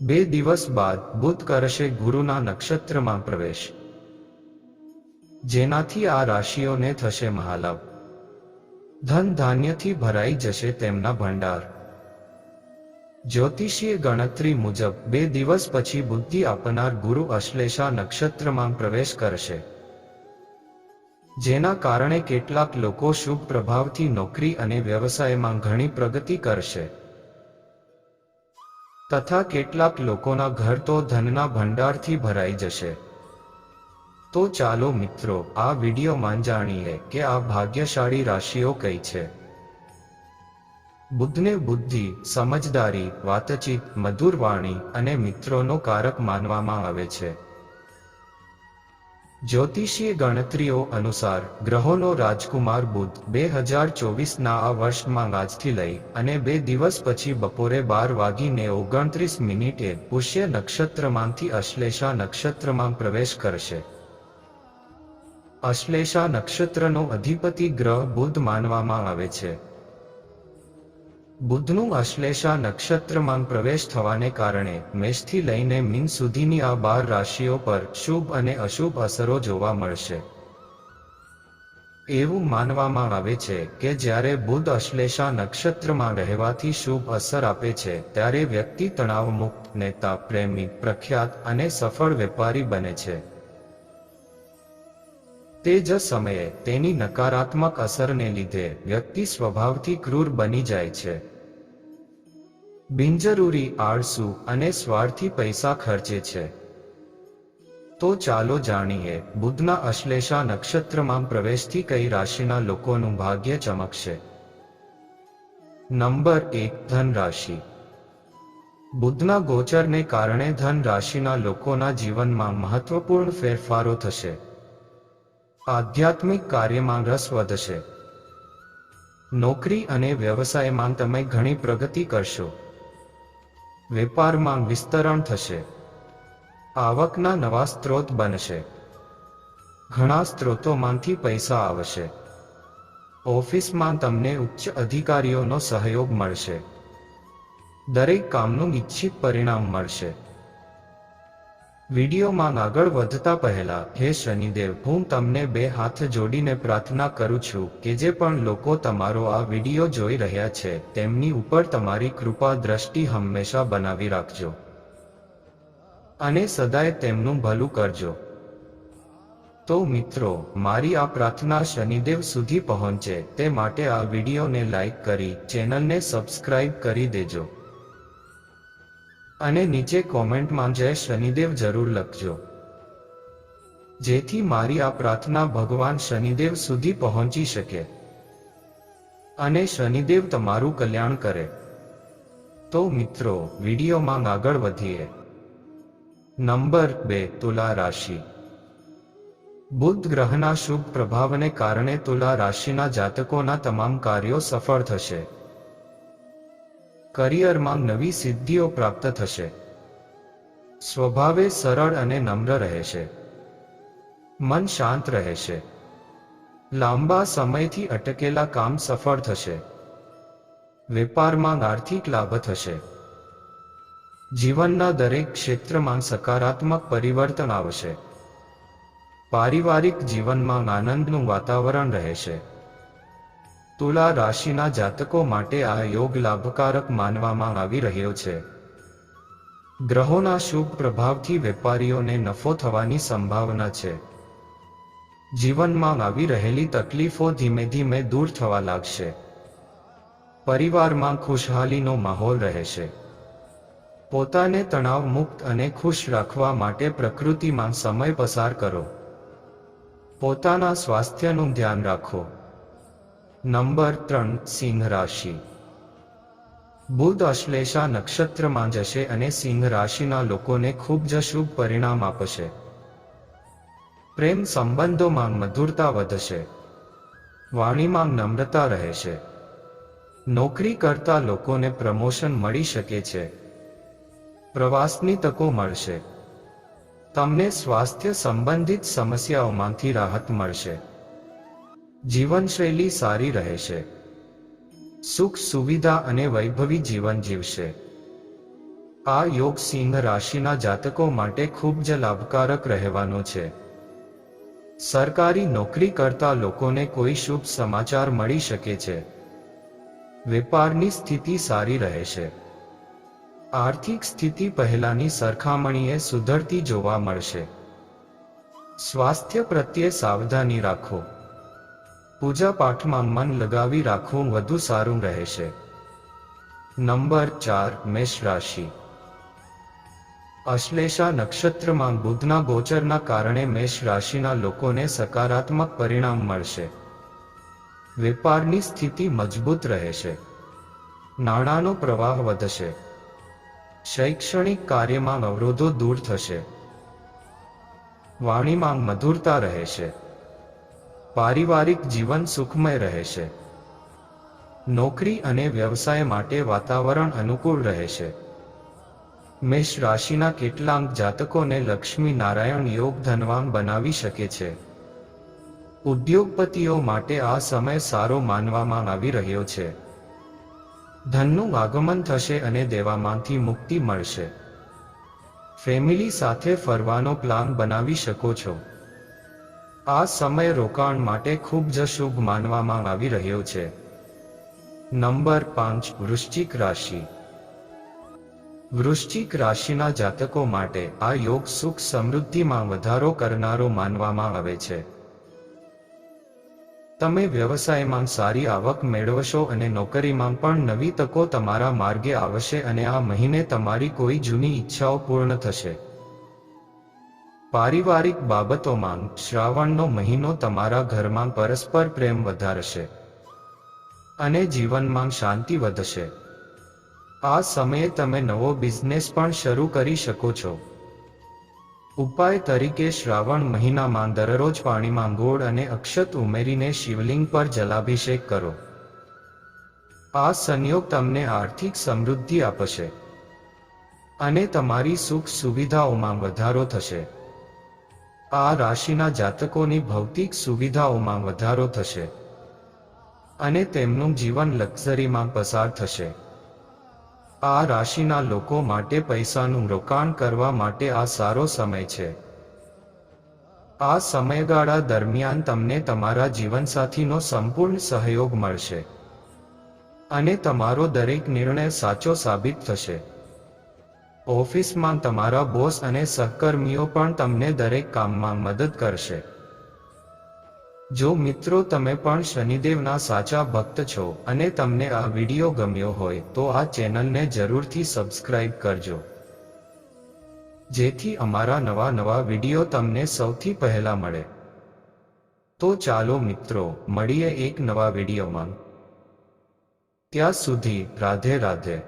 બે દિવસ બાદ બુધ કરશે ગુરુના નક્ષત્રમાં પ્રવેશ. જેનાથી આ રાશિઓને થશે મહાલભ ધન ધાન્યથી ભરાઈ જશે તેમના ભંડાર. જ્યોતિષીય ગણતરી મુજબ બે દિવસ પછી બુદ્ધિ આપનાર ગુરુ અશ્લેષા નક્ષત્રમાં પ્રવેશ કરશે. જેના કારણે કેટલાક લોકો શુભ પ્રભાવથી નોકરી અને વ્યવસાયમાં ઘણી પ્રગતિ કરશે. તથા કેટલાક લોકોના ઘર તો ધનના ભંડારથી ભરાઈ જશે. તો ચાલો મિત્રો, આ વિડીયોમાં જાણીએ કે આ ભાગ્યશાળી રાશિઓ કઈ છે. બુદ્ધને બુદ્ધિ, સમજદારી, વાતચીત, મધુર વાણી અને મિત્રોનો કારક માનવામાં આવે છે. જ્યોતિષીય ગણતરીઓ અનુસાર ગ્રહોનો રાજકુમાર બુધ બે હજાર ચોવીસના આ વર્ષમાં આજથી લઈ અને બે દિવસ પછી બપોરે બાર વાગીને ઓગણત્રીસ મિનિટે પુષ્ય નક્ષત્રમાંથી અશ્લેષા નક્ષત્રમાં પ્રવેશ કરશે. અશ્લેષા નક્ષત્રનો અધિપતિ ગ્રહ બુધ માનવામાં આવે છે. બુધનું અશ્લેષા નક્ષત્રમાં પ્રવેશ થવાને કારણે મેષથી લઈને મીન સુધીની આ બાર રાશિઓ પર શુભ અને અશુભ અસરો જોવા મળશે. એવું માનવામાં આવે છે કે જ્યારે બુધ અશ્લેષા નક્ષત્રમાં રહેવાથી શુભ અસર આપે છે, ત્યારે વ્યક્તિ તણાવમુક્ત નેતા, પ્રેમી, પ્રખ્યાત અને સફળ વેપારી બને છે. તે જ સમયે તેની નકારાત્મક અસરને લીધે વ્યક્તિ સ્વભાવથી ક્રૂર બની જાય છે. બિનજરૂરી આળસુ અને સ્વાર્થી પૈસા ખર્ચે છે. તો ચાલો જાણીએ બુધના અશ્લેષા નક્ષત્રમાં પ્રવેશથી કઈ રાશિના લોકોનું ભાગ્ય ચમકશે? નંબર એક ધન રાશિ બુધના ગોચરને કારણે ધન રાશિના લોકોના જીવનમાં મહત્વપૂર્ણ ફેરફારો થશે. આધ્યાત્મિક કાર્યમાં રસ વધશે. નોકરી અને વ્યવસાયમાં તમે ઘણી પ્રગતિ કરશો. વેપારમાં વિસ્તરણ થશે. આવકના નવા સ્ત્રોત બનશે. ઘણા સ્ત્રોતોમાંથી પૈસા આવશે. ઓફિસમાં તમને ઉચ્ચ અધિકારીઓનો સહયોગ મળશે. દરેક કામનું ઈચ્છિત પરિણામ મળશે. વિડીયોમાં આગળ વધતા પહેલા, હે શનિદેવ, હું તમને બે હાથ જોડીને પ્રાર્થના કરું છું કે જે પણ લોકો તમારો આ વીડિયો જોઈ રહ્યા છે, તેમની ઉપર તમારી કૃપા દ્રષ્ટિ હંમેશા બનાવી રાખજો. અને સદાય તેમનું ભલું કરજો. તો મિત્રો, મારી આ પ્રાર્થના શનિદેવ સુધી પહોંચે, તે માટે આ વિડીયોને લાઈક કરી, ચેનલને સબસ્ક્રાઇબ કરી દેજો. અને નીચે કોમેન્ટમાં જય શનિદેવ જરૂર લખજો. જેથી મારી આ પ્રાર્થના ભગવાન શનિદેવ સુધી પહોંચી શકે. અને શનિદેવ તમારું કલ્યાણ કરે. તો મિત્રો, વિડીયોમાં આગળ વધીએ. નંબર બે, તુલા રાશિ. બુધ ગ્રહના શુભ પ્રભાવને કારણે તુલા રાશિના જાતકોના તમામ કાર્યો સફળ થશે. કરિયરમાં નવી સિદ્ધિઓ પ્રાપ્ત થશે. સ્વભાવે સરળ અને નમ્ર રહેશે. મન શાંત રહેશે. લાંબા સમયથી અટકેલા કામ સફળ થશે. વેપારમાં આર્થિક લાભ થશે. જીવનના દરેક ક્ષેત્રમાં સકારાત્મક પરિવર્તન આવશે. પારિવારિક જીવનમાં આનંદનું વાતાવરણ રહેશે. તુલા રાશિના જાતકો માટે આ યોગ લાભકારક માનવામાં આવી રહ્યો છે. ગ્રહોના શુભ પ્રભાવથી વેપારીઓને નફો થવાની સંભાવના છે. જીવનમાં આવી રહેલી તકલીફો ધીમે ધીમે દૂર થવા લાગશે. પરિવારમાં ખુશહાલીનો માહોલ રહેશે. પોતાને તણાવ મુક્ત અને ખુશ રાખવા માટે પ્રકૃતિમાં સમય પસાર કરો. પોતાના સ્વાસ્થ્યનું ધ્યાન રાખો. નંબર ત્રણ, સિંહ રાશિ. બુધ અશ્લેષા નક્ષત્રમાં જશે અને સિંહ રાશિના લોકોને ખૂબ જ શુભ પરિણામ આપશે. પ્રેમ સંબંધોમાં મધુરતા વધશે. વાણીમાં નમ્રતા રહેશે. નોકરી કરતા લોકોને પ્રમોશન મળી શકે છે. પ્રવાસની તકો મળશે. તમને સ્વાસ્થ્ય સંબંધિત સમસ્યાઓમાંથી રાહત મળશે. જીવનશૈલી સારી રહેશે સુખ, સુવિધા અને વૈભવી જીવન જીવશે. આ યોગ સિંહ રાશિના જાતકો માટે ખૂબ જ લાભકારક રહેવાનો છે. સરકારી નોકરી કરતા લોકોને કોઈ શુભ સમાચાર મળી શકે છે. વેપારની સ્થિતિ સારી રહેશે આર્થિક સ્થિતિ પહેલાની સરખામણીએ સુધરતી જોવા મળશે. સ્વાસ્થ્ય પ્રત્યે સાવધાની રાખો. પૂજા પાઠમાં મન લગાવી રાખવું વધુ સારું રહેશે નંબર ચાર, મેષ રાશિ. અશ્લેષા નક્ષત્રમાં બુધના ગોચરના કારણે મેષ રાશિના લોકોને સકારાત્મક પરિણામ મળશે. વેપારની સ્થિતિ મજબૂત રહેશે નાણાંનો પ્રવાહ વધશે. શૈક્ષણિક કાર્યમાં અવરોધો દૂર થશે. વાણીમાં મધુરતા રહેશે પારિવારિક જીવન સુખમય રહેશે નોકરી અને વ્યવસાય માટે વાતાવરણ અનુકૂળ રહેશે મેષ રાશિના કેટલાક જાતકોને લક્ષ્મી નારાયણ યોગ ધનવાન બનાવી શકે છે. ઉદ્યોગપતિઓ માટે આ સમય સારો માનવામાં આવી રહ્યો છે. ધનનું આગમન થશે અને દેવામાંથી મુક્તિ મળશે. ફેમિલી સાથે ફરવાનો પ્લાન બનાવી શકો છો. આ સમય રોકાણ માટે ખૂબ જ શુભ માનવામાં આવી રહ્યો છે. નંબર પાંચ, વૃશ્ચિક રાશિ. વૃશ્ચિક રાશિના જાતકો માટે આ યોગ સુખ સમૃદ્ધિમાં વધારો કરનારો માનવામાં આવે છે. તમે વ્યવસાયમાં સારી આવક મેળવશો અને નોકરીમાં પણ નવી તકો તમારા માર્ગે આવશે અને આ મહિને તમારી કોઈ જૂની ઈચ્છાઓ પૂર્ણ થશે. પારિવારિક બાબતોમાં શ્રાવણનો મહિનો તમારા ઘરમાં પરસ્પર પ્રેમ વધારશે અને જીવનમાં શાંતિ વધશે. આ સમયે તમે નવો બિઝનેસ પણ શરૂ કરી શકો છો. ઉપાય તરીકે શ્રાવણ મહિનામાં દરરોજ પાણીમાં ગોળ અને અક્ષત ઉમેરીને શિવલિંગ પર જલાભિષેક કરો. આ સંયોગ તમને આર્થિક સમૃદ્ધિ આપશે અને તમારી સુખ સુવિધાઓમાં વધારો થશે. આ રાશિના જાતકોની ભૌતિક સુવિધાઓમાં વધારો થશે. અને તેમનું જીવન લક્ઝરીમાં પસાર થશે. આ રાશિના લોકો માટે પૈસાનું રોકાણ કરવા માટે આ સારો સમય છે. આ સમયગાળા દરમિયાન તમને તમારા જીવનસાથીનો સંપૂર્ણ સહયોગ મળશે. અને તમારો દરેક નિર્ણય સાચો સાબિત થશે. ઓફિસમાં તમારા બોસ અને સહકર્મીઓ પણ તમને દરેક કામમાં મદદ કરશે. જો મિત્રો તમે પણ શનિદેવના સાચા ભક્ત છો અને તમને આ વીડિયો ગમ્યો હોય તો આ ચેનલને જરૂરથી સબસ્ક્રાઇબ કરજો. જેથી અમારા નવા નવા વીડિયો તમને સૌથી પહેલા મળે. તો ચાલો મિત્રો, મળીએ એક નવા વિડીયોમાં. ત્યાં સુધી રાધે રાધે.